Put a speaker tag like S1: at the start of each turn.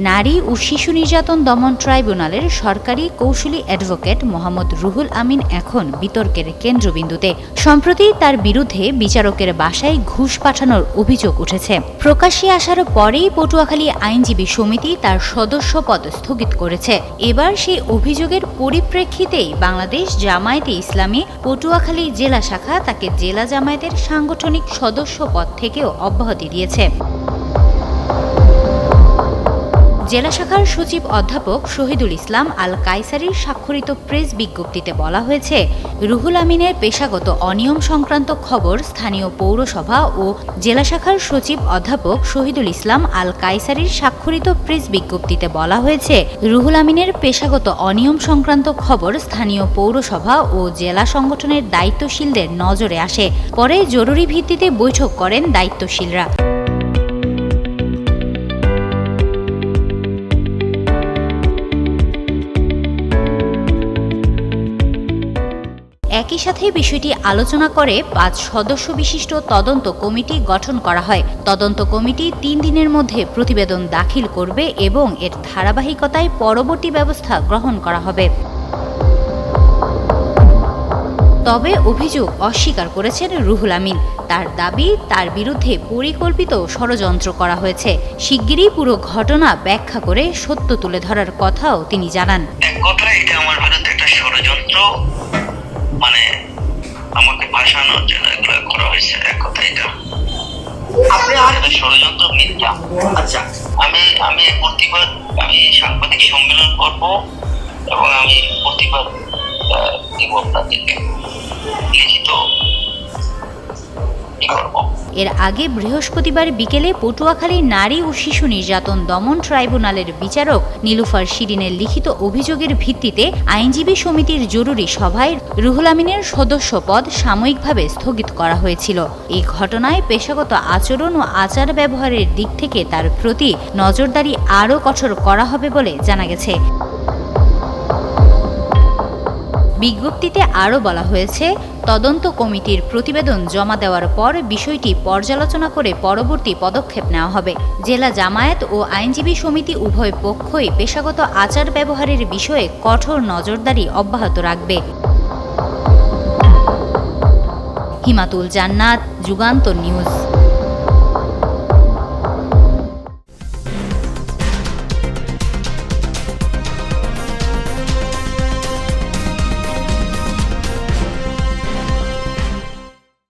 S1: নারী ও শিশু নির্যাতন দমন ট্রাইব্যুনালের সরকারি কৌশলী অ্যাডভোকেট মোহাম্মদ রুহুল আমিন এখন বিতর্কের কেন্দ্রবিন্দুতে। সম্প্রতি তার বিরুদ্ধে বিচারকের বাসায় ঘুষ পাঠানোর অভিযোগ উঠেছে। প্রকাশ্যে আসার পরেই পটুয়াখালী আইনজীবী সমিতি তার সদস্য পদ স্থগিত করেছে। এবার সেই অভিযোগের পরিপ্রেক্ষিতেই বাংলাদেশ জামায়াতে ইসলামী পটুয়াখালী জেলা শাখা তাকে জেলা জামায়াতের সাংগঠনিক সদস্য পদ থেকেও অব্যাহতি দিয়েছে। জেলা শাখার সচিব অধ্যাপক শহীদুল ইসলাম আল কাইসারির স্বাক্ষরিত প্রেস বিজ্ঞপ্তিতে বলা হয়েছে, রুহুল আমিনের পেশাগত অনিয়ম সংক্রান্ত খবর স্থানীয় পৌরসভা ও জেলা শাখার সচিব অধ্যাপক শহীদুল ইসলাম আল কাইসারির স্বাক্ষরিত প্রেস বিজ্ঞপ্তিতে বলা হয়েছে, রুহুল আমিনের পেশাগত অনিয়ম সংক্রান্ত খবর স্থানীয় পৌরসভা ও জেলা সংগঠনের দায়িত্বশীলদের নজরে আসে, পরে জরুরি ভিত্তিতে বৈঠক করেন দায়িত্বশীলরা। একই সাথে বিষয়টি আলোচনা করে পাঁচ সদস্য বিশিষ্ট তদন্ত কমিটি গঠন করা হয়। তদন্ত কমিটি তিন দিনের মধ্যে প্রতিবেদন দাখিল করবে এবং এর ধারাবাহিকতায় পরবর্তী ব্যবস্থা গ্রহণ করা হবে। তবে অভিযোগ অস্বীকার করেছেন রুহুল আমিন। তার দাবি, তার বিরুদ্ধে পরিকল্পিত ষড়যন্ত্র করা হয়েছে। শিগগিরই পুরো ঘটনা ব্যাখ্যা করে সত্য তুলে ধরার কথাও তিনি জানান।
S2: এক কথায়, এটা আমার বিরুদ্ধে একটা ষড়যন্ত্র। মানে আমাকে ভাসানোর জন্য এগুলো করা হয়েছে এক কথা এটা।
S3: আপনি আর
S2: ষড়যন্ত্র মিথ্যা।
S3: আচ্ছা।
S2: আমি আমি প্রতিবার প্রতিবাদ আমি সাংবাদিক সম্মেলন করব এবং আমি প্রতিবাদ আহ, দিব আপনাদেরকে। লিখিত কি করব?
S1: এর আগে বৃহস্পতিবার বিকেলে পটুয়াখালী নারী ও শিশু নির্যাতন দমন ট্রাইব্যুনালের বিচারক নীলুফার শিরিনের লিখিত অভিযোগের ভিত্তিতে আইনজীবী সমিতির জরুরি সভায় রুহুল আমিনের সদস্য পদ সাময়িকভাবে স্থগিত করা হয়েছিল। এই ঘটনায় পেশাগত আচরণ ও আচার ব্যবহারের দিক থেকে তার প্রতি নজরদারি আরও কঠোর করা হবে বলে জানা গেছে। বিজ্ঞপ্তিতে আরও বলা হয়েছে, তদন্ত কমিটির প্রতিবেদন জমা দেওয়ার পর বিষয়টি পর্যালোচনা করে পরবর্তী পদক্ষেপ নেওয়া হবে। জেলা জামায়াত ও আইনজীবী সমিতি উভয় পক্ষই পেশাগত আচার ব্যবহারের বিষয়ে কঠোর নজরদারি অব্যাহত রাখবে। হিমাতুল জান্নাত, যুগান্তর নিউজ।